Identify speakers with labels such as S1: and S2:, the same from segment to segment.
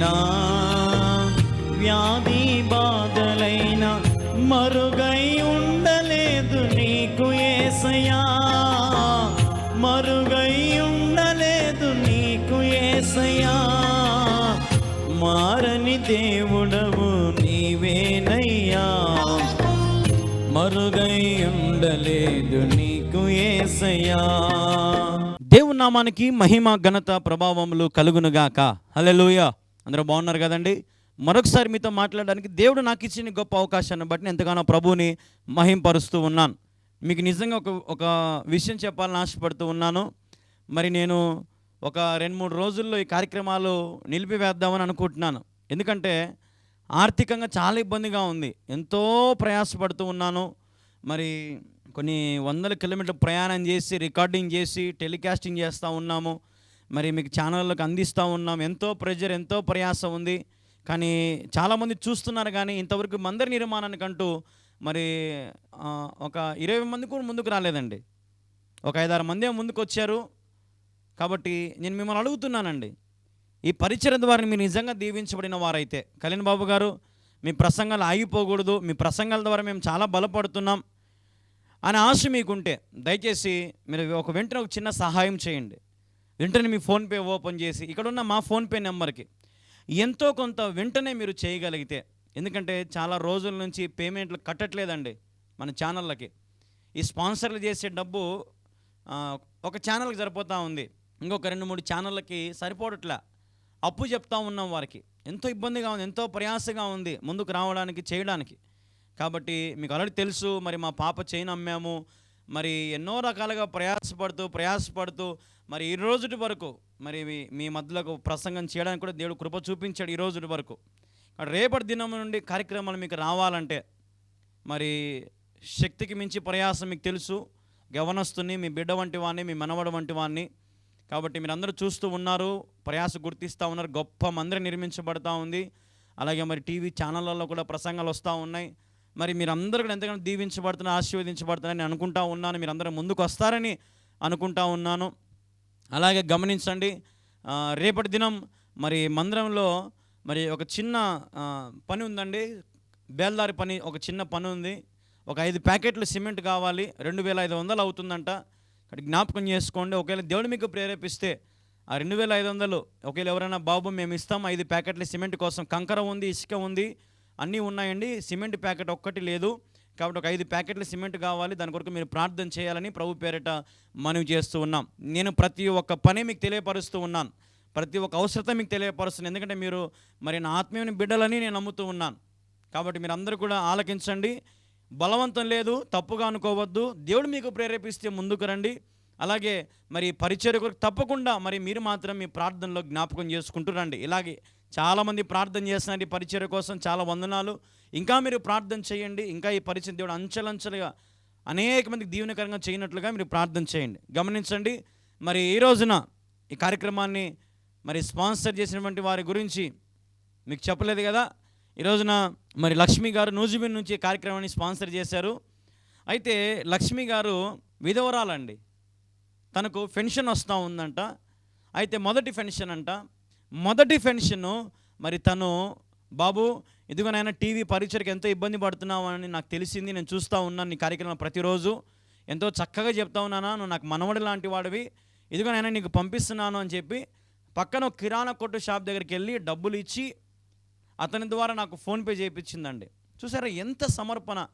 S1: వెదలైనా వ్యాధి బాధలైనా మరుగై ఉండలేదు నీకు ఏసయా మరుగై ఉండలేదు నీకు ఏసయా మారని దేవుడవు నీవేనయ్యా. మరుగై ఉండలేదు నీకు ఏసయా దేవునామానికి మహిమ ఘనత ప్రభావములు కలుగునుగాక. హల్లెలూయా. అందరూ బాగున్నారు కదండి? మరొకసారి మీతో మాట్లాడడానికి దేవుడు నాకు ఇచ్చిన గొప్ప అవకాశాన్ని బట్టి నేను ఎంతగానో ప్రభువుని మహింపరుస్తూ ఉన్నాను. మీకు నిజంగా ఒక ఒక విషయం చెప్పాలని ఆశపడుతూ ఉన్నాను. మరి నేను ఒక రెండు మూడు రోజుల్లో ఈ కార్యక్రమాలు నిలిపివేద్దామని అనుకుంటున్నాను. ఎందుకంటే ఆర్థికంగా చాలా ఇబ్బందిగా ఉంది. ఎంతో ప్రయాసపడుతూ ఉన్నాను. మరి కొన్ని వందల కిలోమీటర్ ప్రయాణం చేసి రికార్డింగ్ చేసి టెలికాస్టింగ్ చేస్తూ ఉన్నాము. మరి మీకు ఛానళ్ళకు అందిస్తూ ఉన్నాం. ఎంతో ప్రెజర్ ఎంతో ప్రయాస ఉంది. కానీ చాలామంది చూస్తున్నారు కానీ ఇంతవరకు మందిర నిర్మాణానికంటూ మరి ఒక ఇరవై మంది కూడా ముందుకు రాలేదండి. ఒక ఐదారు మంది ముందుకు వచ్చారు. కాబట్టి నేను మిమ్మల్ని అడుగుతున్నానండి. ఈ పరిచయం ద్వారా మీరు నిజంగా దీవించబడిన వారైతే కళ్యాణ్ బాబు గారు మీ ప్రసంగాలు ఆగిపోకూడదు. మీ ప్రసంగాల ద్వారా మేము చాలా బలపడుతున్నాం. అనే ఆశ మీకుంటే దయచేసి మీరు ఒక వెంటనే ఒక చిన్న సహాయం చేయండి. వెంటనే మీ ఫోన్పే ఓపెన్ చేసి ఇక్కడ ఉన్న మా ఫోన్పే నెంబర్కి ఎంతో కొంత వెంటనే మీరు చేయగలిగితే ఎందుకంటే చాలా రోజుల నుంచి పేమెంట్లు కట్టట్లేదండి మన ఛానళ్ళకి. ఈ స్పాన్సర్లు చేసే డబ్బు ఒక ఛానల్కి సరిపోతూ ఉంది. ఇంకొక రెండు మూడు ఛానళ్ళకి సరిపోవట్లా. అప్పు చెప్తా ఉన్నాం వారికి. ఎంతో ఇబ్బందిగా ఉంది ఎంతో ప్రయాసగా ఉంది ముందుకు రావడానికి చేయడానికి. కాబట్టి మీకు ఆల్రెడీ తెలుసు మరి మా పాప చైన్ అమ్మాము. మరి ఎన్నో రకాలుగా ప్రయాసపడుతూ ప్రయాసపడుతూ మరి ఈ రోజుటి వరకు మరి మీ- మీ మధ్యలో ప్రసంగం చేయడానికి కూడా దేవుడు కృప చూపించాడు ఈ రోజుటి వరకు. రేపటి దినం నుండి కార్యక్రమాలు మీకు రావాలంటే మరి శక్తికి మించి ప్రయాసం మీకు తెలుసు. గవనస్తుని మీ బిడ్డ వంటి వాడిని మీ మనవడు వంటి వాడిని కాబట్టి మీరు అందరూ చూస్తూ ఉన్నారు ప్రయాస గుర్తిస్తూ ఉన్నారు గొప్ప మందిరం నిర్మించబడతా ఉంది. అలాగే మరి టీవీ ఛానళ్ళల్లో కూడా ప్రసంగాలు వస్తూ ఉన్నాయి. మరి మీరందరూ కూడా ఎంతగానో దీవించబడుతున్నా ఆశీర్వదించబడుతున్నారని అనుకుంటా ఉన్నాను. మీరందరూ ముందుకు వస్తారని అనుకుంటా ఉన్నాను. అలాగే గమనించండి రేపటి దినం మరి మందిరంలో మరి ఒక చిన్న పని ఉందండి. బేల్దారి పని ఒక చిన్న పని ఉంది. ఒక ఐదు ప్యాకెట్లు సిమెంట్ కావాలి. రెండు వేల ఐదు వందలు అవుతుందంట. ఇక్కడ జ్ఞాపకం చేసుకోండి ఒకవేళ దేవుడు మీకు ప్రేరేపిస్తే ఆ రెండు వేల ఐదు వందలు. ఒకవేళ ఎవరైనా బాబు మేము ఇస్తాం ఐదు ప్యాకెట్ల సిమెంట్ కోసం. కంకర ఉంది ఇసుక ఉంది. అన్నీ ఉన్నాయండి. సిమెంట్ ప్యాకెట్ ఒక్కటి లేదు. కాబట్టి ఒక ఐదు ప్యాకెట్లు సిమెంట్ కావాలి. దాని కొరకు మీరు ప్రార్థన చేయాలని ప్రభు పేరిట మనవి చేస్తూ ఉన్నాం. నేను ప్రతి ఒక్క పని మీకు తెలియపరుస్తూ ఉన్నాను. ప్రతి ఒక్క అవసరత మీకు తెలియపరుస్తున్నాను. ఎందుకంటే మీరు మరి నా ఆత్మీయని బిడ్డలని నేను నమ్ముతూ ఉన్నాను. కాబట్టి మీరు అందరూ కూడా ఆలకించండి. బలవంతం లేదు. తప్పుగా అనుకోవద్దు. దేవుడు మీకు ప్రేరేపిస్తే ముందుకు రండి. అలాగే మరి పరిచయ కొరకు తప్పకుండా మరి మీరు మాత్రం మీ ప్రార్థనలో జ్ఞాపకం చేసుకుంటూ రండి. ఇలాగే చాలామంది ప్రార్థన చేస్తున్నారు ఈ పరిచయ కోసం చాలా వందనాలు. ఇంకా మీరు ప్రార్థన చేయండి. ఇంకా ఈ పరిచయం దేవుడు అంచెలంచెలుగా అనేక మందికి దీవెనకరంగా చేయనట్లుగా మీరు ప్రార్థన చేయండి. గమనించండి మరి ఈ రోజున ఈ కార్యక్రమాన్ని మరి స్పాన్సర్ చేసినటువంటి వారి గురించి మీకు చెప్పలేదు కదా? ఈ రోజున మరి లక్ష్మి గారు నూజిబీన్ నుంచి కార్యక్రమాన్ని స్పాన్సర్ చేశారు. అయితే లక్ష్మి గారు విధవరాలండి. తనకు పెన్షన్ వస్తూ ఉందంట. అయితే మొదటి పెన్షన్ అంట. మొదటి పెన్షను మరి తను బాబు ఇదిగోనైనా టీవీ పరిచయకు ఎంతో ఇబ్బంది పడుతున్నావు అని నాకు తెలిసింది నేను చూస్తూ ఉన్నాను నీ కార్యక్రమం ప్రతిరోజు. ఎంతో చక్కగా చెప్తా ఉన్నానా నువ్వు నాకు మనవడి లాంటి వాడివి. ఇదిగోనైనా నీకు పంపిస్తున్నాను అని చెప్పి పక్కన కిరాణా కొట్టు షాప్ దగ్గరికి వెళ్ళి డబ్బులు ఇచ్చి అతని ద్వారా నాకు ఫోన్పే చేయించిందండి. చూసారా ఎంత సమర్పణ.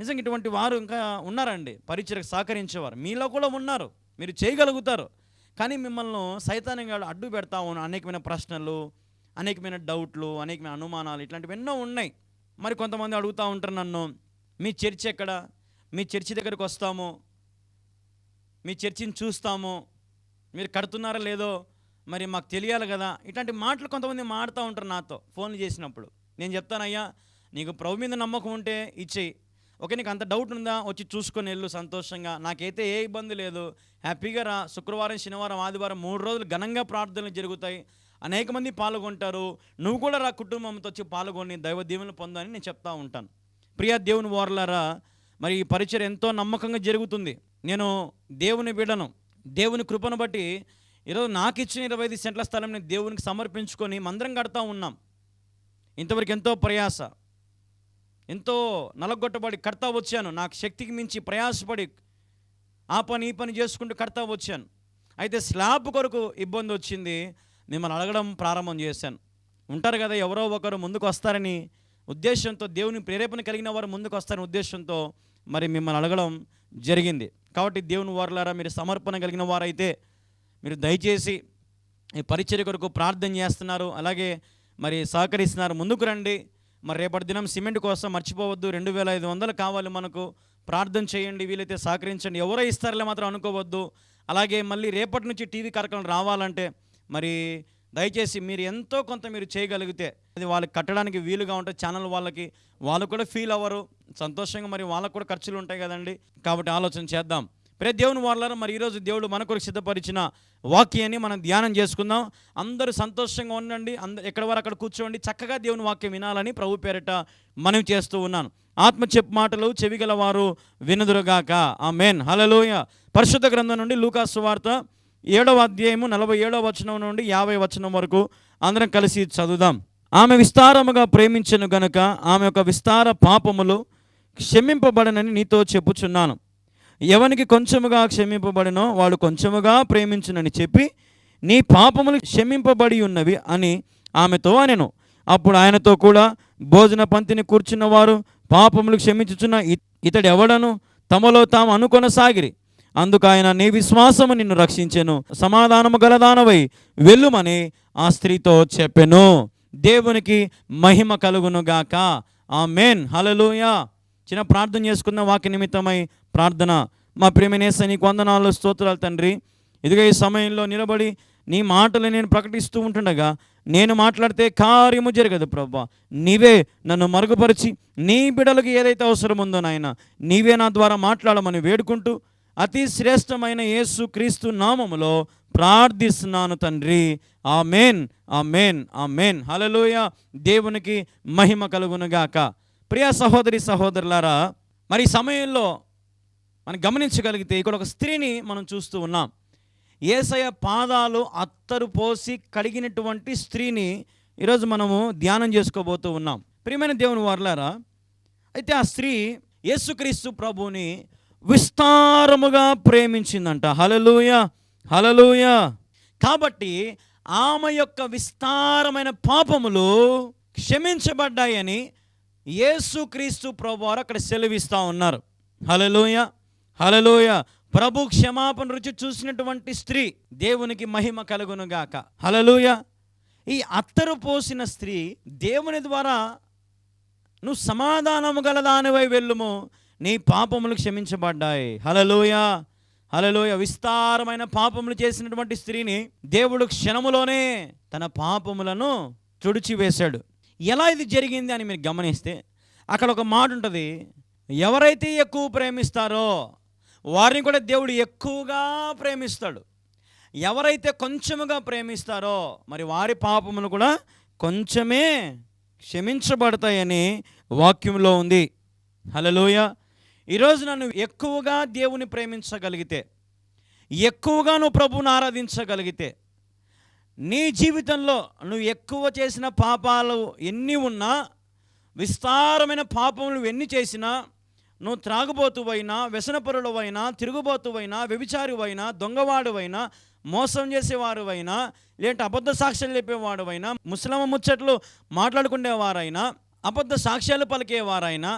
S1: నిజంగా ఇటువంటి వారు ఇంకా ఉన్నారండి. పరిచయకు సహకరించేవారు. మీలో కూడా ఉన్నారు. మీరు చేయగలుగుతారు. కానీ మిమ్మల్ని సైతానంగా అడ్డు పెడతా ఉన్న అనేకమైన ప్రశ్నలు అనేకమైన డౌట్లు అనేకమైన అనుమానాలు ఇట్లాంటివి ఎన్నో ఉన్నాయి. మరి కొంతమంది అడుగుతూ ఉంటారు నన్ను మీ చర్చి ఎక్కడ? మీ చర్చి దగ్గరికి వస్తాము? మీ చర్చిని చూస్తాము? మీరు కడుతున్నారా లేదో మరి మాకు తెలియాలి కదా? ఇట్లాంటి మాటలు కొంతమంది మాడుతూ ఉంటారు నాతో ఫోన్లు చేసినప్పుడు. నేను చెప్తానయ్యా నీకు ప్రభు మీద నమ్మకం ఉంటే ఇచ్చేయి. ఓకే నీకు అంత డౌట్ ఉందా? వచ్చి చూసుకొని వెళ్ళు సంతోషంగా. నాకైతే ఏ ఇబ్బంది లేదు. హ్యాపీగా రా. శుక్రవారం శనివారం ఆదివారం మూడు రోజులు ఘనంగా ప్రార్థనలు జరుగుతాయి. అనేక మంది పాల్గొంటారు. నువ్వు కూడా రా కుటుంబంతో వచ్చి పాల్గొని దైవ దీవెనలు పొందని నేను చెప్తా ఉంటాను. ప్రియా దేవుని వారలారా మరి ఈ పరిచయం ఎంతో నమ్మకంగా జరుగుతుంది. నేను దేవుని బిడను దేవుని కృపను బట్టి ఈరోజు నాకు ఇచ్చిన ఇరవై ఐదు సెంట్ల స్థలం నేను దేవునికి సమర్పించుకొని మందిరం కడతా ఉన్నాం. ఇంతవరకు ఎంతో ప్రయాస. ఎంతో నలగొట్టబడి కడతా వచ్చాను. నాకు శక్తికి మించి ప్రయాసపడి ఆ పని ఈ పని చేసుకుంటూ కడతా వచ్చాను. అయితే స్లాబ్ కొరకు ఇబ్బంది వచ్చింది. మిమ్మల్ని అడగడం ప్రారంభం చేశాను. ఉంటారు కదా ఎవరో ఒకరు ముందుకు వస్తారని ఉద్దేశంతో దేవుని ప్రేరేపణ కలిగిన వారు ముందుకు వస్తారని ఉద్దేశంతో మరి మిమ్మల్ని అడగడం జరిగింది. కాబట్టి దేవుని వారులారా మీరు సమర్పణ కలిగిన వారైతే మీరు దయచేసి ఈ పరిచర్య కొరకు ప్రార్థన చేస్తున్నారు. అలాగే మరి సహకరిస్తున్నారు. ముందుకు రండి. మరి రేపటి దినం సిమెంట్ కోసం మర్చిపోవద్దు. రెండు వేల ఐదు వందలు కావాలి మనకు. ప్రార్థన చేయండి వీలైతే సహకరించండి. ఎవరో ఇస్తారులే మాత్రం అనుకోవద్దు. అలాగే మళ్ళీ రేపటి నుంచి టీవీ కార్యక్రమం రావాలంటే మరి దయచేసి మీరు ఎంతో కొంత మీరు చేయగలిగితే అది వాళ్ళకి కట్టడానికి వీలుగా ఉంటుంది ఛానల్ వాళ్ళకి వాళ్ళు కూడా ఫీల్ అవ్వరు. సంతోషంగా మరి వాళ్ళకు కూడా ఖర్చులు ఉంటాయి కదండి. కాబట్టి ఆలోచన చేద్దాం. ప్రతి దేవుని వాళ్ళ మరి ఈరోజు దేవుడు మన కొరకు సిద్ధపరిచిన వాక్యాన్ని మనం ధ్యానం చేసుకుందాం. అందరూ సంతోషంగా ఉండండి. అంద ఎక్కడ వారు అక్కడ కూర్చోండి. చక్కగా దేవుని వాక్యం వినాలని ప్రభు పేరిట మనవి చేస్తూ ఉన్నాను. ఆత్మ చెప్పు మాటలు చెవిగల వారు వినుదురుగాక ఆ మెయిన్ హలలోయ పరిశుద్ధ గ్రంథం నుండి లూకాసు వార్త ఏడవ అధ్యాయము నలభై ఏడవ వచనం నుండి యాభై వచనం వరకు అందరం కలిసి చదువుదాం. ఆమె విస్తారముగా ప్రేమించను గనుక ఆమె యొక్క విస్తార పాపములు క్షమింపబడనని నీతో చెప్పుచున్నాను. ఎవనికి కొంచెముగా క్షమింపబడినో వాడు కొంచెముగా ప్రేమించునని చెప్పి నీ పాపములు క్షమింపబడి ఉన్నవి అని ఆమెతో అనెను. అప్పుడు ఆయనతో కూడా భోజన పంతిని కూర్చున్న వారు పాపములు క్షమించుచున్న ఇతడు ఎవడను తమలో తాము అనుకొనసాగిరి. అందుకు ఆయన నీ విశ్వాసము నిన్ను రక్షించెను. సమాధానము గలదానవై వెళ్ళుమని ఆ స్త్రీతో చెప్పెను. దేవునికి మహిమ కలుగును గాక ఆ మేన్ హలలుయా చిన్న ప్రార్థన చేసుకున్న వాక్య నిమిత్తమై ప్రార్థన. మా ప్రేమనేస నీకు వందనాలు స్తోత్రాలు తండ్రి. ఇదిగో ఈ సమయంలో నిలబడి నీ మాటలు నేను ప్రకటిస్తూ ఉంటుండగా నేను మాట్లాడితే కార్యము జరగదు ప్రభా. నీవే నన్ను మరుగుపరిచి నీ బిడలకు ఏదైతే అవసరం ఉందో నాయన నీవే నా ద్వారా మాట్లాడమని వేడుకుంటూ అతి శ్రేష్టమైన యేసు క్రీస్తు నామములో ప్రార్థిస్తున్నాను తండ్రి. ఆ మేన్ ఆ మేన్ ఆ మేన్ హలలోయ దేవునికి మహిమ కలుగునుగాక. ప్రియ సహోదరి సహోదరులారా మరి సమయంలో మనం గమనించగలిగితే ఇక్కడ ఒక స్త్రీని మనం చూస్తూ ఉన్నాం. ఏసయ పాదాలు అత్తరు పోసి కడిగినటువంటి స్త్రీని ఈరోజు మనము ధ్యానం చేసుకోబోతూ ఉన్నాం. ప్రియమైన దేవుని వారులారా అయితే ఆ స్త్రీ యేసుక్రీస్తు ప్రభుని విస్తారముగా ప్రేమించిందంట. హలలుయ హలలుయ కాబట్టి ఆమె యొక్క విస్తారమైన పాపములు క్షమించబడ్డాయని యేసుక్రీస్తు ప్రభు వారు అక్కడ సెలవిస్తూ ఉన్నారు. హలలుయ హలలోయ ప్రభు క్షమాపణ రుచి చూసినటువంటి స్త్రీ దేవునికి మహిమ కలుగునుగాక. హలలోయ ఈ అత్తరు పోసిన స్త్రీ దేవుని ద్వారా నువ్వు సమాధానము గల దానివై వెళ్ళుము నీ పాపములు క్షమించబడ్డాయి. హలలోయ హలలోయ విస్తారమైన పాపములు చేసినటువంటి స్త్రీని దేవుడు క్షణములోనే తన పాపములను తుడిచివేశాడు. ఎలా ఇది జరిగింది అని మీరు గమనిస్తే అక్కడ ఒక మాట ఉంటుంది ఎవరైతే ఎక్కువ ప్రేమిస్తారో వారిని కూడా దేవుడు ఎక్కువగా ప్రేమిస్తాడు. ఎవరైతే కొంచెముగా ప్రేమిస్తారో మరి వారి పాపములు కూడా కొంచెమే క్షమించబడతాయని వాక్యంలో ఉంది. హలలోయ ఈరోజు నన్ను ఎక్కువగా దేవుని ప్రేమించగలిగితే ఎక్కువగా నువ్వు ప్రభువుని ఆరాధించగలిగితే నీ జీవితంలో నువ్వు ఎక్కువ చేసిన పాపాలు ఎన్ని ఉన్నా విస్తారమైన పాపములు ఎన్ని చేసినా నువ్వు త్రాగుబోతువైనా వ్యసనపరుడవైనా తిరుగుబోతువైనా వ్యభిచారువైనా దొంగవాడువైనా మోసం చేసేవారువైనా లేదంటే అబద్ధ సాక్ష్యాలు చెప్పేవాడువైనా ముసలమ్మ ముచ్చట్లు మాట్లాడుకునేవారైనా అబద్ధ సాక్ష్యాలు పలికేవారైనా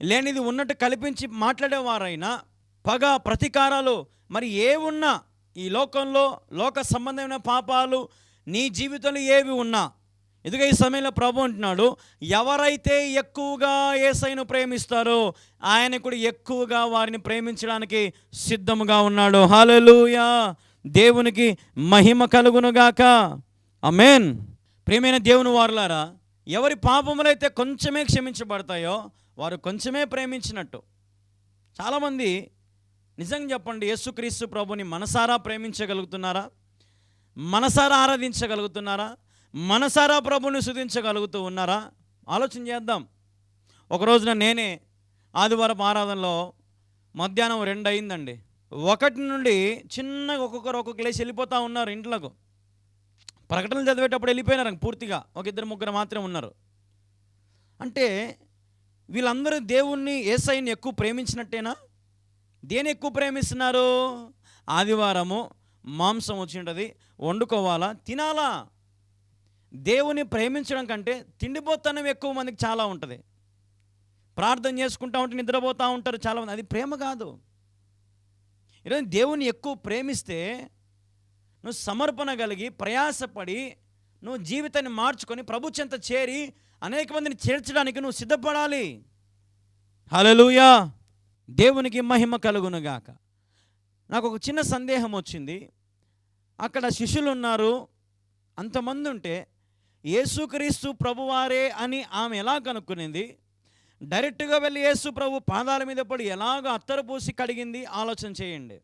S1: లేనిది ఉన్నట్టు కల్పించి మాట్లాడేవారైనా పగ ప్రతీకారాలు మరి ఏ ఉన్నా ఈ లోకంలో లోక సంబంధమైన పాపాలు నీ జీవితంలో ఏవి ఉన్నా ఇదిగో ఈ సమయంలో ప్రభు అంటున్నాడు ఎవరైతే ఎక్కువగా ఏసైను ప్రేమిస్తారో ఆయన కూడా ఎక్కువగా వారిని ప్రేమించడానికి సిద్ధముగా ఉన్నాడు. హలలుయా దేవునికి మహిమ కలుగునుగాక అమేన్ ప్రేమైన దేవుని వారులారా ఎవరి పాపములైతే కొంచెమే క్షమించబడతాయో వారు కొంచెమే ప్రేమించినట్టు. చాలామంది నిజంగా చెప్పండి యేసుక్రీస్తు ప్రభుని మనసారా ప్రేమించగలుగుతున్నారా? మనసారా ఆరాధించగలుగుతున్నారా? మనసారా ప్రభుని శుధించగలుగుతూ ఉన్నారా? ఆలోచన చేద్దాం. ఒక రోజున నేనే ఆదివారం ఆరాధనలో మధ్యాహ్నం రెండు అయిందండి. ఒకటి నుండి చిన్నగా ఒక్కొక్కరు ఒక్కొక్క లేచి వెళ్ళిపోతూ ఉన్నారు ఇంట్లోకి. ప్రకటనలు చదివేటప్పుడు వెళ్ళిపోయినారు పూర్తిగా. ఒక ఇద్దరు ముగ్గురు మాత్రమే ఉన్నారు. అంటే వీళ్ళందరూ దేవుణ్ణి ఏసైని ఎక్కువ ప్రేమించినట్టేనా? దేని ఎక్కువ ప్రేమిస్తున్నారు? ఆదివారము మాంసం వచ్చింటది వండుకోవాలా? తినాలా? దేవుని ప్రేమించడం కంటే తిండిపోతనం ఎక్కువ మందికి చాలా ఉంటుంది. ప్రార్థన చేసుకుంటా ఉంటే నిద్రపోతూ ఉంటారు చాలామంది అది ప్రేమ కాదు. ఈరోజు దేవుని ఎక్కువ ప్రేమిస్తే నువ్వు సమర్పణ కలిగి ప్రయాసపడి నువ్వు జీవితాన్ని మార్చుకొని ప్రభు చెంత చేరి అనేక మందిని చేర్చడానికి నువ్వు సిద్ధపడాలి. హలలుయా దేవునికి మహిమ కలుగునుగాక నాకు ఒక చిన్న సందేహం వచ్చింది. అక్కడ శిష్యులు ఉన్నారు. అంతమంది ఉంటే యేసుక్రీస్తు ప్రభువారే అని ఆమె ఎలా కనుక్కునింది? డైరెక్ట్గా వెళ్ళి యేసు ప్రభు పాదాల మీద పడి ఎలాగ అత్తరు పూసి కడిగింది? ఆలోచన చేయండి.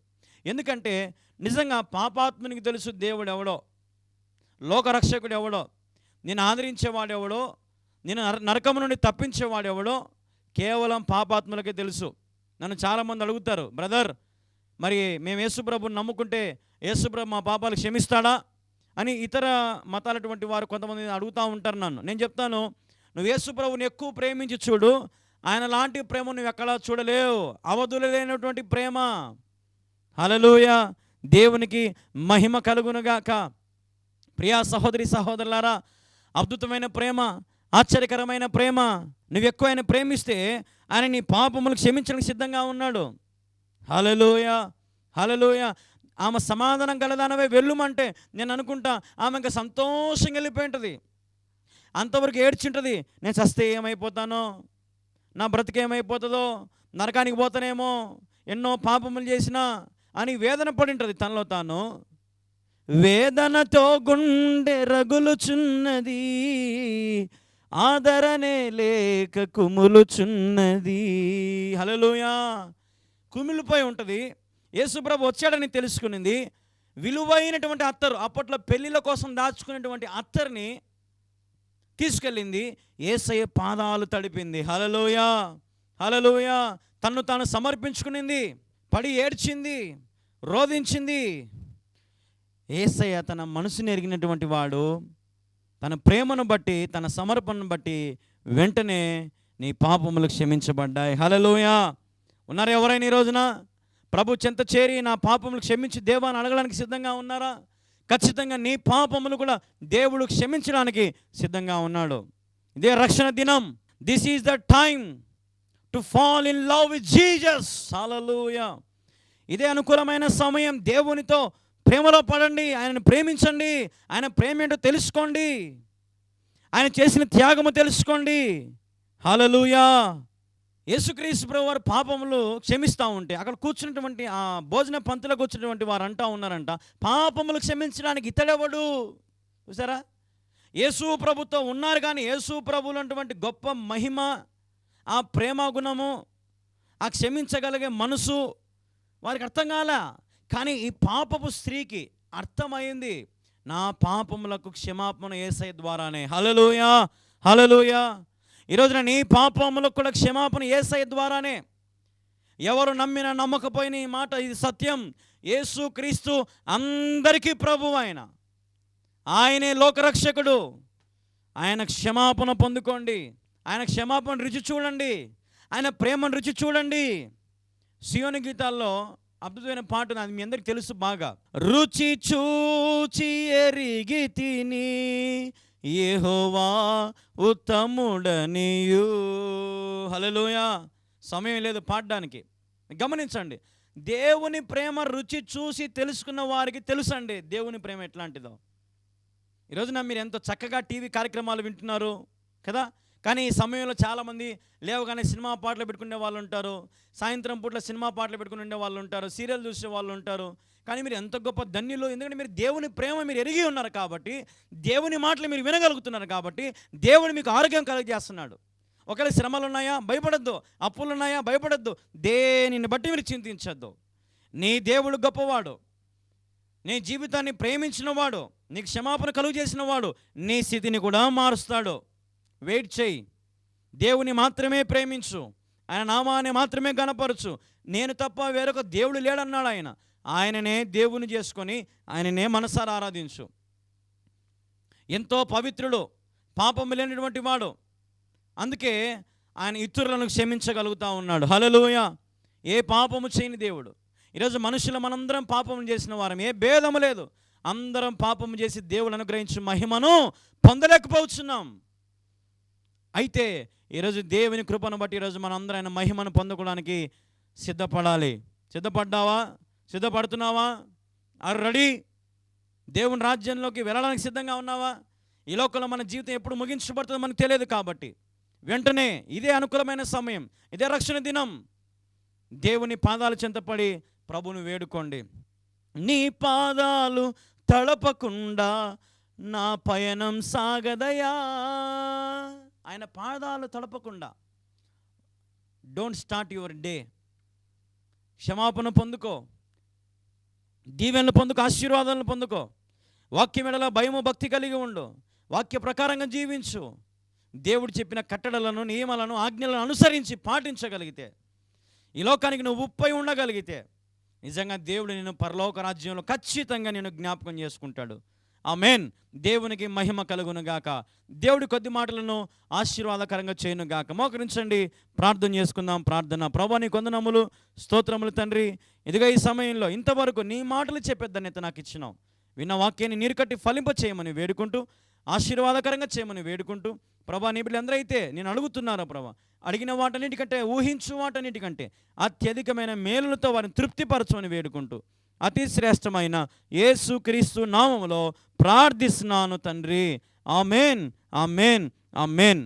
S1: ఎందుకంటే నిజంగా పాపాత్మునికి తెలుసు దేవుడు ఎవడో లోకరక్షకుడు ఎవడో నేను ఆదరించేవాడు ఎవడో నేను నర- నరకము నుండి తప్పించేవాడు ఎవడో కేవలం పాపాత్ములకే తెలుసు. నన్ను చాలామంది అడుగుతారు బ్రదర్ మరి మేము యేసుప్రభుని నమ్ముకుంటే యేసుప్రభు మా పాపాలు క్షమిస్తాడా? అని ఇతర మతాలటువంటి వారు కొంతమంది అడుగుతూ ఉంటారు నన్ను. నేను చెప్తాను నువ్వు యేసుప్రభుని ఎక్కువ ప్రేమించి చూడు. ఆయన లాంటి ప్రేమ నువ్వు ఎక్కడా చూడలేవు. అవధులైనటువంటి ప్రేమ. హలలుయ దేవునికి మహిమ కలుగునుగాక. ప్రియా సహోదరి సహోదరులారా అద్భుతమైన ప్రేమ ఆశ్చర్యకరమైన ప్రేమ. నువ్వు ఎక్కువ ఆయన ప్రేమిస్తే ఆయన నీ పాపములు క్షమించడానికి సిద్ధంగా ఉన్నాడు. హలలోయ హలలోయ ఆమె సమాధానం కలదానవే వెళ్ళుమంటే నేను అనుకుంటా ఆమె ఇంకా సంతోషంగా వెళ్ళిపోయి ఉంటుంది అంతవరకు ఏడ్చింటుంది నేను చస్తే ఏమైపోతానో? నా బ్రతికేమైపోతుందో నరకానికి పోతానేమో? ఎన్నో పాపములు చేసినా? అని వేదన పడి ఉంటుంది తనలో తాను. వేదనతో గుండె రగులుచున్నది ఆదరణే లేక కుములుచున్నది. హలలుయా కుమిలిపోయి ఉంటుంది. యేసుప్రభు వచ్చాడని తెలుసుకునింది. విలువైనటువంటి అత్తరు అప్పట్లో పెళ్ళిళ్ళ కోసం దాచుకునేటువంటి అత్తర్ని తీసుకెళ్ళింది. ఏసయ్య పాదాలు తడిపింది. హలలోయ హలలోయ తన్ను తాను సమర్పించుకునింది. పడి ఏడ్చింది రోధించింది. ఏసయ్య తన మనసుని ఎరిగినటువంటి వాడు తన ప్రేమను బట్టి తన సమర్పణను బట్టి వెంటనే నీ పాపములు క్షమించబడ్డాయి. హలలోయా ఉన్నారా ఎవరైనా ఈ రోజున? ప్రభు చెంత చేరి నా పాపములు క్షమించి దేవాన్ని అడగడానికి సిద్ధంగా ఉన్నారా? ఖచ్చితంగా నీ పాపములు కూడా దేవుడు క్షమించడానికి సిద్ధంగా ఉన్నాడు. ఇదే రక్షణ దినం. This is the time to fall in love with Jesus hallelujah ఇదే అనుకూలమైన సమయం. దేవునితో ప్రేమలో పడండి. ఆయనను ప్రేమించండి. ఆయన ప్రేమ ఏంటో తెలుసుకోండి. ఆయన చేసిన త్యాగము తెలుసుకోండి. హలలుయా యేసుక్రీస్తు ప్రభు వారు పాపములు క్షమిస్తూ ఉంటే అక్కడ కూర్చున్నటువంటి ఆ భోజన పంతులకు కూర్చున్నటువంటి వారు అంటూ ఉన్నారంట పాపములు క్షమించడానికి ఇతడెవడు? చూసారా? యేసు ప్రభుతో ఉన్నారు కానీ యేసు ప్రభులు అటువంటి గొప్ప మహిమ ఆ ప్రేమ గుణము ఆ క్షమించగలిగే మనసు వారికి అర్థం కాల. కానీ ఈ పాపపు స్త్రీకి అర్థమైంది నా పాపములకు క్షమాపణ ఏసై ద్వారానే. హలలుయా హలలుయా ఈరోజున నీ పాపములకు కూడా క్షమాపణ ఏసై ద్వారానే. ఎవరు నమ్మినా నమ్మకపోయిన ఈ మాట ఇది సత్యం. యేసు క్రీస్తు అందరికీ ప్రభు ఆయన. ఆయనే లోకరక్షకుడు. ఆయన క్షమాపణ పొందుకోండి. ఆయన క్షమాపణ రుచి చూడండి. ఆయన ప్రేమను రుచి చూడండి. సియోని గీతాల్లో అద్భుతమైన పాట అది మీ అందరికి తెలుసు బాగా. రుచి చూచి ఎరిగి తిని ఏహోవా ఉత్తముడనియు. హల్లెలూయా. సమయం లేదు పాడడానికి. గమనించండి. దేవుని ప్రేమ రుచి చూసి తెలుసుకున్న వారికి తెలుసండి. దేవుని ప్రేమ ఎట్లాంటిదో. ఈరోజున మీరు ఎంతో చక్కగా టీవీ కార్యక్రమాలు వింటున్నారు కదా? కానీ ఈ సమయంలో చాలామంది లేవగానే సినిమా పాటలు పెట్టుకునే వాళ్ళు ఉంటారు. సాయంత్రం పూట్ల సినిమా పాటలు పెట్టుకుని ఉండే వాళ్ళు ఉంటారు. సీరియల్ చూసే వాళ్ళు ఉంటారు. కానీ మీరు ఎంత గొప్ప ధన్యులు ఎందుకంటే మీరు దేవుని ప్రేమ మీరు ఎరిగి ఉన్నారు కాబట్టి దేవుని మాటలు మీరు వినగలుగుతున్నారు కాబట్టి దేవుడు మీకు ఆరోగ్యం కలుగజేస్తున్నాడు. ఒకవేళ శ్రమలు ఉన్నాయా భయపడద్దు. అప్పులు ఉన్నాయా భయపడద్దు. దేనిని బట్టి మీరు చింతించద్దు. నీ దేవుడు గొప్పవాడు. నీ జీవితాన్ని ప్రేమించినవాడు. నీ నీకు క్షమాపణ కలుగు చేసిన వాడు నీ స్థితిని కూడా మారుస్తాడు. వెయిట్ చేయి. దేవుని మాత్రమే ప్రేమించు. ఆయన నామాన్ని మాత్రమే గనపరచు నేను తప్ప వేరొక దేవుడు లేడన్నాడు ఆయన. ఆయననే దేవుని చేసుకొని ఆయననే మనసారా ఆరాధించు. ఎంతో పవిత్రుడు పాపము లేనటువంటి వాడు. అందుకే ఆయన ఇతరులను క్షమించగలుగుతా ఉన్నాడు. హలలోయ ఏ పాపము చేయని దేవుడు. ఈరోజు మనుషులు మనందరం పాపము చేసిన వారం. ఏ భేదము లేదు. అందరం పాపము చేసి దేవుడు అనుగ్రహించిన మహిమను పొందలేకపోతున్నాం. అయితే ఈరోజు దేవుని కృపను బట్టి ఈరోజు మనందరం ఆయన మహిమను పొందుకోవడానికి సిద్ధపడాలి. సిద్ధపడ్డావా? సిద్ధపడుతున్నావా? Are ready? దేవుని రాజ్యంలోకి వెళ్ళడానికి సిద్ధంగా ఉన్నావా? ఈ లోకంలో మన జీవితం ఎప్పుడు ముగించబడుతుందో మనకు తెలియదు కాబట్టి. వెంటనే ఇదే అనుకూలమైన సమయం ఇదే రక్షణ దినం. దేవుని పాదాలు చెంతపడి ప్రభుని వేడుకోండి. నీ పాదాలు తడపకుండా నా పయనం సాగదయా. ఆయన పాదాలు తడపకుండా. డోంట్ స్టార్ట్ యువర్ డే క్షమాపణ పొందుకో. దీవెనలు పొందుకో ఆశీర్వాదాలను పొందుకో. వాక్యం ఎడల భయము భక్తి కలిగి ఉండు. వాక్య ప్రకారంగా జీవించు. దేవుడు చెప్పిన కట్టడలను నియమాలను ఆజ్ఞలను అనుసరించి పాటించగలిగితే ఈ లోకానికి నువ్వు ఉప్పై ఉండగలిగితే నిజంగా దేవుడు నేను పరలోక రాజ్యంలో ఖచ్చితంగా నేను జ్ఞాపకం చేసుకుంటాడు. ఆమెన్. దేవునికి మహిమ కలుగును గాక దేవుడి కొద్ది మాటలను ఆశీర్వాదకరంగా చేయను గాక మోకరించండి. ప్రార్థన చేసుకుందాం. ప్రార్థన. ప్రభా నీ కొందనములు స్తోత్రములు తండ్రి. ఇదిగా ఈ సమయంలో ఇంతవరకు నీ మాటలు చెప్పే నాకు ఇచ్చినావు. విన్న వాక్యాన్ని నీరు కట్టి ఫలింప చేయమని వేడుకుంటూ ఆశీర్వాదకరంగా చేయమని వేడుకుంటూ ప్రభా నీ బిడ్డలు అయితే నేను అడుగుతున్నారా ప్రభా? అడిగిన వాటన్నిటికంటే ఊహించు వాటన్నిటికంటే అత్యధికమైన మేలులతో వారిని తృప్తిపరచమని వేడుకుంటూ అతి శ్రేష్టమైన యేసుక్రీస్తు నామములో ప్రార్థిస్తున్నాను తండ్రి. Amen amen amen.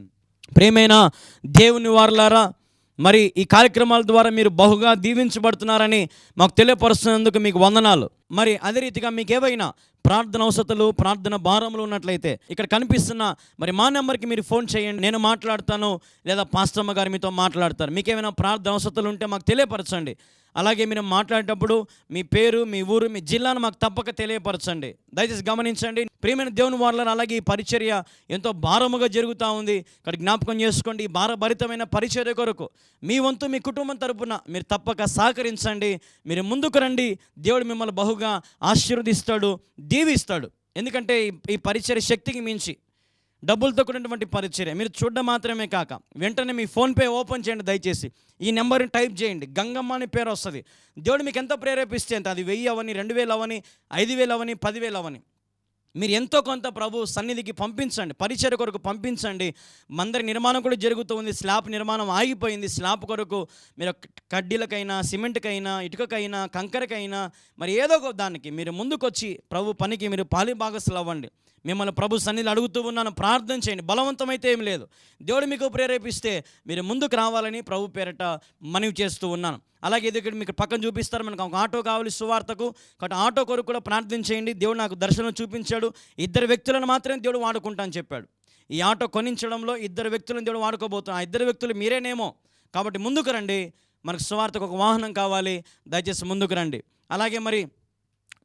S1: ప్రేమైన దేవుని వారలారా మరి ఈ కార్యక్రమాల ద్వారా మీరు బహుగా దీవించబడుతున్నారని మాకు తెలియపరుస్తున్నందుకు మీకు వందనాలు. మరి అదే రీతిగా మీకు ఏవైనా ప్రార్థన అవసరతలు ప్రార్థన భారములు ఉన్నట్లయితే ఇక్కడ కనిపిస్తున్న మరి మా నెంబర్కి మీరు ఫోన్ చేయండి. నేను మాట్లాడతాను లేదా పాస్టమ్మ గారు మీతో మాట్లాడతారు. మీకు ఏమైనా ప్రార్థన అవసరతలు ఉంటే మాకు తెలియపరచండి. అలాగే మీరు మాట్లాడేటప్పుడు మీ పేరు మీ ఊరు మీ జిల్లాను మాకు తప్పక తెలియపరచండి. దయచేసి గమనించండి. ప్రియమైన దేవుని వాళ్ళని అలాగే ఈ పరిచర్య ఎంతో భారముగా జరుగుతూ ఉంది. ఇక్కడ జ్ఞాపకం చేసుకోండి. ఈ భారభరితమైన పరిచర్య కొరకు మీ వంతు మీ కుటుంబం తరపున మీరు తప్పక సహకరించండి. మీరు ముందుకు రండి. దేవుడు మిమ్మల్ని బహుగా ఆశీర్వదిస్తాడు. దీవిస్తాడు ఎందుకంటే ఈ- ఈ పరిచర్య శక్తికి మించి డబ్బులతో కూడినటువంటి పరిచర్య. మీరు చూడడం మాత్రమే కాక వెంటనే మీ ఫోన్పే ఓపెన్ చేయండి దయచేసి. ఈ నెంబర్ని టైప్ చేయండి. గంగమ్మ అని పేరు వస్తుంది. దేవుడు మీకు ఎంత ప్రేరేపిస్తే అంత అది వెయ్యి అవని రెండు వేలు అవని ఐదు వేలు అవని పదివేలు అవని. మీరు ఎంతో కొంత ప్రభు సన్నిధికి పంపించండి పరిచయ కొరకు పంపించండి. మందరి నిర్మాణం కూడా జరుగుతూ ఉంది స్లాబ్ నిర్మాణం ఆగిపోయింది. స్లాబ్ కొరకు మీరు కడ్డీలకైనా సిమెంట్కైనా ఇటుకకైనా కంకరకైనా మరి ఏదో ఒక దానికి మీరు ముందుకొచ్చి ప్రభు పనికి మీరు పాలి భాగస్సులు అవ్వండి మిమ్మల్ని ప్రభు సన్నిధిలో అడుగుతూ ఉన్నాను. ప్రార్థన చేయండి. బలవంతమైతే ఏం లేదు. దేవుడు మీకు ప్రేరేపిస్తే మీరు ముందుకు రావాలని ప్రభు పేరట మనవి చేస్తూ ఉన్నాను. అలాగే ఇది ఇక్కడ మీకు పక్కన చూపిస్తారు. మనకు ఒక ఆటో కావాలి సువార్తకు. కాబట్టి ఆటో కొరకు కూడా ప్రార్థన చేయండి. దేవుడు నాకు దర్శనం చూపించాడు. ఇద్దరు వ్యక్తులను మాత్రమే దేవుడు వాడుకుంటా అని చెప్పాడు. ఈ ఆటో కొనించడంలో ఇద్దరు వ్యక్తులను దేవుడు వాడుకోబోతున్నాను ఆ ఇద్దరు వ్యక్తులు మీరేనేమో. కాబట్టి ముందుకు రండి. మనకు సువార్తకు ఒక వాహనం కావాలి. దయచేసి ముందుకు రండి. అలాగే మరి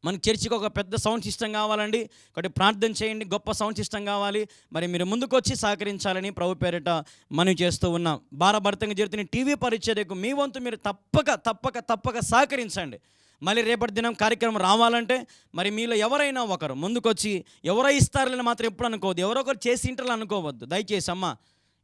S1: మన చర్చికి ఒక పెద్ద సౌండ్ సిస్టమ్ కావాలండి. ఒకటి ప్రార్థన చేయండి. గొప్ప సౌండ్ సిస్టమ్ కావాలి. మరి మీరు ముందుకు వచ్చి సహకరించాలని ప్రభు పేరిట మనవి చేస్తూ ఉన్నాం. భారభరితంగా జరుగుతున్న టీవీ పరిచర్యకు మీ వంతు మీరు తప్పక తప్పక తప్పక సహకరించండి. మళ్ళీ రేపటి దినం కార్యక్రమం రావాలంటే మరి మీలో ఎవరైనా ఒకరు ముందుకొచ్చి ఎవరో ఇస్తారని మాత్రం ఎప్పుడు అనుకోవద్దు. ఎవరో ఒకరు చేసి ఇంటర్లు అనుకోవద్దు. దయచేసి అమ్మ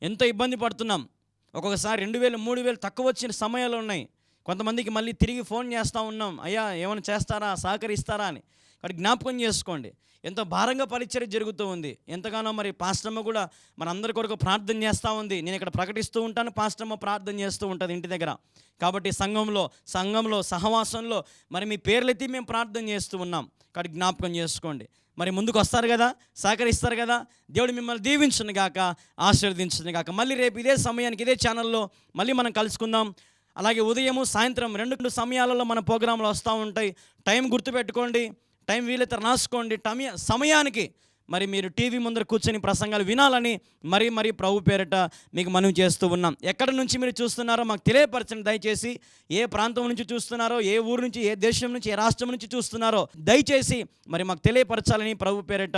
S1: ఎంతో ఇబ్బంది పడుతున్నాం. ఒక్కొక్కసారి రెండు వేలు మూడు వేలు తక్కువ వచ్చిన సమయాలు ఉన్నాయి. కొంతమందికి మళ్ళీ తిరిగి ఫోన్ చేస్తూ ఉన్నాం అయ్యా ఏమైనా చేస్తారా? సహకరిస్తారా? అని. ఇక్కడ జ్ఞాపకం చేసుకోండి. ఎంతో భారంగా పరిచయం జరుగుతూ ఉంది. ఎంతగానో మరి పాస్టమ్మ కూడా మన అందరి కొరకు ప్రార్థన చేస్తూ ఉంది. నేను ఇక్కడ ప్రకటిస్తూ ఉంటాను పాస్టమ్మ ప్రార్థన చేస్తూ ఉంటుంది ఇంటి దగ్గర. కాబట్టి సంఘంలో సంఘంలో సహవాసంలో మరి మీ పేర్లెత్తి మేము ప్రార్థన చేస్తూ ఉన్నాం. కాబట్టి జ్ఞాపకం చేసుకోండి. మరి ముందుకు వస్తారు కదా సహకరిస్తారు కదా దేవుడు మిమ్మల్ని దీవించును గాక ఆశీర్వదించును గాక. మళ్ళీ రేపు ఇదే సమయానికి ఇదే ఛానల్లో మళ్ళీ మనం కలుసుకుందాం. అలాగే ఉదయము సాయంత్రం రెండు రెండు సమయాలలో మన ప్రోగ్రాంలు వస్తూ ఉంటాయి. టైం గుర్తుపెట్టుకోండి టైం వీలైతే రాసుకోండి. టమి సమయానికి మరి మీరు టీవీ ముందర కూర్చొని ప్రసంగాలు వినాలని మరీ మరీ ప్రభు పేరిట మీకు మనవి చేస్తూ ఉన్నాం. ఎక్కడి నుంచి మీరు చూస్తున్నారో మాకు తెలియపరచండి. దయచేసి ఏ ప్రాంతం నుంచి చూస్తున్నారో ఏ ఊరు నుంచి ఏ దేశం నుంచి ఏ రాష్ట్రం నుంచి చూస్తున్నారో దయచేసి మరి మాకు తెలియపరచాలని ప్రభు పేరిట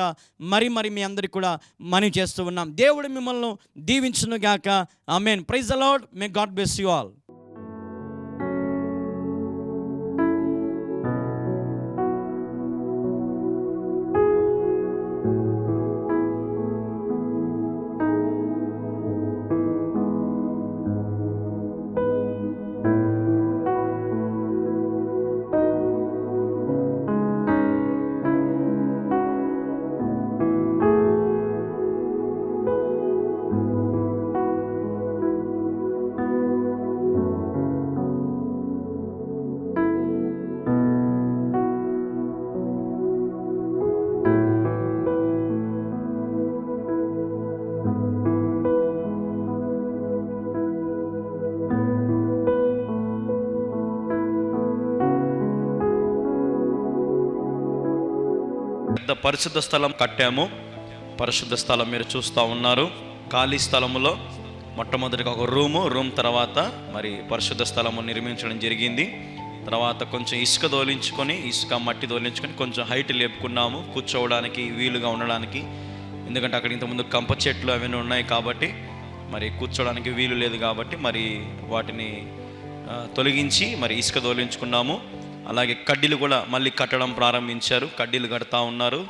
S1: మరి మరి మీ అందరికి కూడా మనవి చేస్తూ ఉన్నాం. దేవుడు మిమ్మల్ని దీవించును గాక amen. Praise the Lord may God bless you all.
S2: పరిశుద్ధ స్థలం కట్టాము. పరిశుద్ధ స్థలం మీరు చూస్తూ ఉన్నారు. ఖాళీ స్థలములో మొట్టమొదటిగా ఒక రూము రూమ్ తర్వాత మరి పరిశుద్ధ స్థలము నిర్మించడం జరిగింది. తర్వాత కొంచెం ఇసుక దోలించుకొని ఇసుక మట్టి దోలించుకొని కొంచెం హైట్ లేపుకున్నాము. కూర్చోవడానికి వీలుగా ఉండడానికి. ఎందుకంటే అక్కడ ఇంతకుముందు కంప చెట్లు అవన్నీ ఉన్నాయి కాబట్టి మరి కూర్చోవడానికి వీలు లేదు కాబట్టి మరి వాటిని తొలగించి మరి ఇసుక దోలించుకున్నాము అలాగే కడ్డీలు కూడా మళ్ళీ కట్టడం ప్రారంభించారు. కడ్డీలు కడతా ఉన్నారు.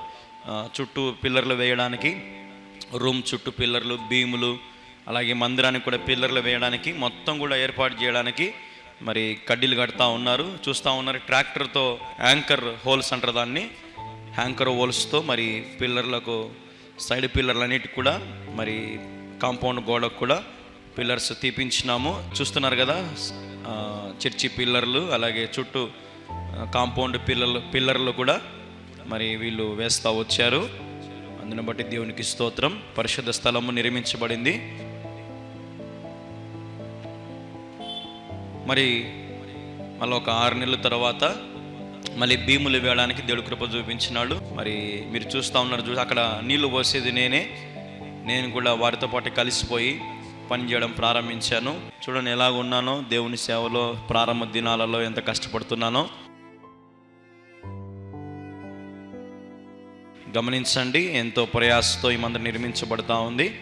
S2: చుట్టూ పిల్లర్లు వేయడానికి రూమ్ చుట్టూ పిల్లర్లు భీములు అలాగే మందిరానికి కూడా పిల్లర్లు వేయడానికి మొత్తం కూడా ఏర్పాటు చేయడానికి మరి కడ్డీలు కడతా ఉన్నారు. చూస్తూ ఉన్నారు ట్రాక్టర్తో యాంకర్ హోల్స్ అంటారు దాన్ని. యాంకర్ హోల్స్తో మరి పిల్లర్లకు సైడ్ పిల్లర్లన్నిటి కూడా మరి కాంపౌండ్ గోడకు కూడా పిల్లర్స్ తీపించినాము. చూస్తున్నారు కదా చర్చి పిల్లర్లు అలాగే చుట్టూ కాంపౌండ్ పిల్లలు పిల్లర్లు కూడా మరి వీళ్ళు వేస్తూ వచ్చారు. అందుని బట్టి దేవునికి స్తోత్రం. పరిశుద్ధ స్థలము నిర్మించబడింది. మరి మళ్ళీ ఒక ఆరు నెలల తర్వాత మళ్ళీ భీములు వేయడానికి దేవుడు కృప చూపించినాడు. మరి మీరు చూస్తూ ఉన్నారు చూసి అక్కడ నీళ్ళు పోసేది నేనే. నేను కూడా వారితో పాటు కలిసిపోయి పని చేయడం ప్రారంభించాను. చూడండి ఎలాగ ఉన్నానో దేవుని సేవలో ప్రారంభ దినాలలో ఎంత కష్టపడుతున్నానో. గమనించండి ఎంతో ప్రయాసతో ఈ మందిరం నిర్మించబడతా ఉంది.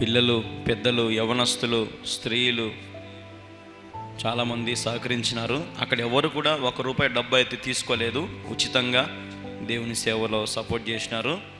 S2: పిల్లలు పెద్దలు యవనస్తులు స్త్రీలు చాలామంది సహకరించినారు. అక్కడ ఎవరు కూడా ఒక రూపాయి డబ్బు అయితే తీసుకోలేదు. ఉచితంగా దేవుని సేవలో సపోర్ట్ చేసినారు.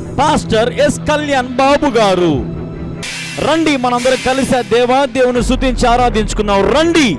S1: పాస్టర్ ఎస్ కళ్యాణ్ బాబు గారు. రండి మనందరం కలిసి ఆ దేవా దేవుని శుతించి ఆరాధించుకున్నాం రండి.